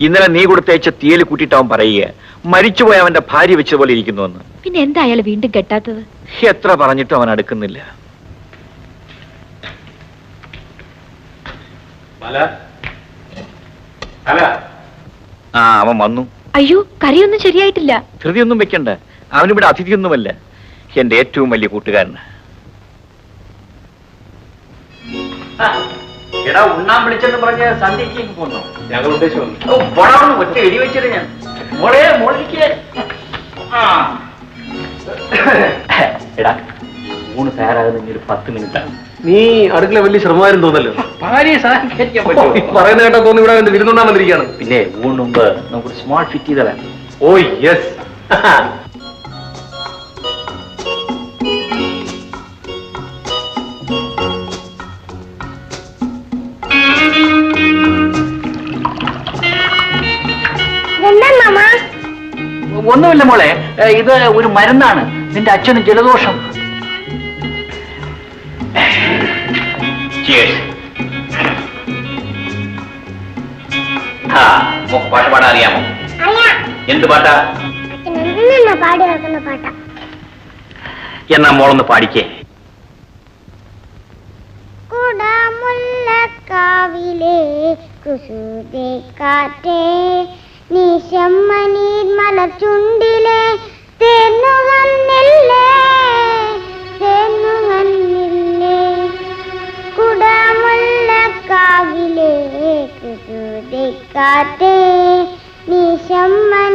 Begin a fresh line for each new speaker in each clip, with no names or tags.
ഇന്നലെ നീ കൊടുത്തയച്ച തീയൽ കൂട്ടിയിട്ട് അവൻ പറയുക മരിച്ചുപോയ അവന്റെ ഭാര്യ വെച്ച പോലെ ഇരിക്കുന്നുവെന്ന്.
പിന്നെ എന്തായാലും അയാൾ വീണ്ടും കെട്ടാത്തത്?
എത്ര പറഞ്ഞിട്ടും അവൻ അടുക്കുന്നില്ല. ആ അവൻ വന്നു.
അയ്യോ കറിയൊന്നും ശരിയായിട്ടില്ല.
ധൃതിയൊന്നും വെക്കണ്ട. അവനിവിടെ അതിഥിയൊന്നുമല്ല. എന്റെ ഏറ്റവും വലിയ കൂട്ടുകാരന്. എടാ ഉണ്ണാൻ വിളിച്ചെന്ന് പറഞ്ഞ് സന്ധ്യയ്ക്ക് പോന്നു.
ഞങ്ങൾ ഉദ്ദേശിച്ചു
ഒറ്റ എടി വെച്ചത് ഞാൻ. മോളെ മോളിക്ക് എടാ ഊണ് തയ്യാറാകുന്ന ഒരു പത്ത് മിനിറ്റ് ആണ്.
നീ അടുക്കള വലിയ ശ്രമമായിരുന്നു തോന്നല്ലോ. ഭാര്യ പറയുന്ന കേട്ടോ തോന്നി ഇവിടെ വിരുന്നുണ്ടാൻ വന്നിരിക്കുകയാണ്.
പിന്നെ ഊണ് മുമ്പ് നമുക്കൊരു സ്മാർട്ട് ഫിറ്റ് ചെയ്തതാണ്
ഓ യെസ്
ഒന്നുമില്ല മോളെ. ഇത് ഒരു മരുന്നാണ്. നിന്റെ അച്ഛന് ജലദോഷം. പാട്ട് പാടാൻ അറിയാമോ? എന്ത് പാട്ടാ? എന്നാ മോളൊന്ന് പാടിക്കേ.
കുടമുല്ലക്കാവിലെ കുസുതെ കാറ്റേ നീശമ്മനീർ തേന്നു വന്നില്ലേ? തേന്നു വന്നില്ലേ? കുടമുള്ള കാവിലേക്ക് നീശമ്മനീർ മലച്ചുണ്ടിലെ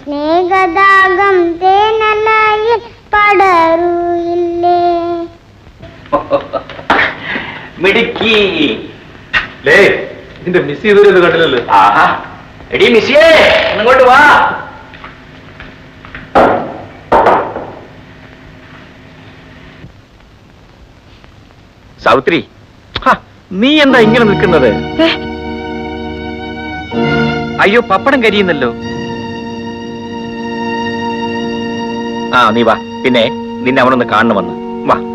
സ്നേഹദാഗം തേനലയിൽ പടരൂയില്ലേ?
മിടുക്കി.
ലേ ഇതിന്റെ മിസ് ചെയ്തൊരു കണ്ടില്ലല്ലോ.
ആഹാ. എടി മിസ്സിയേ ഇങ്ങോട്ട് വാ. സാവിത്രി നീ എന്താ ഇങ്ങനെ നിൽക്കുന്നത്? അയ്യോ പപ്പടം കരിയുന്നല്ലോ. ആ നീ വാ. പിന്നെ നിന്നെ അവനൊന്ന് കാണണമെന്ന്. വാ.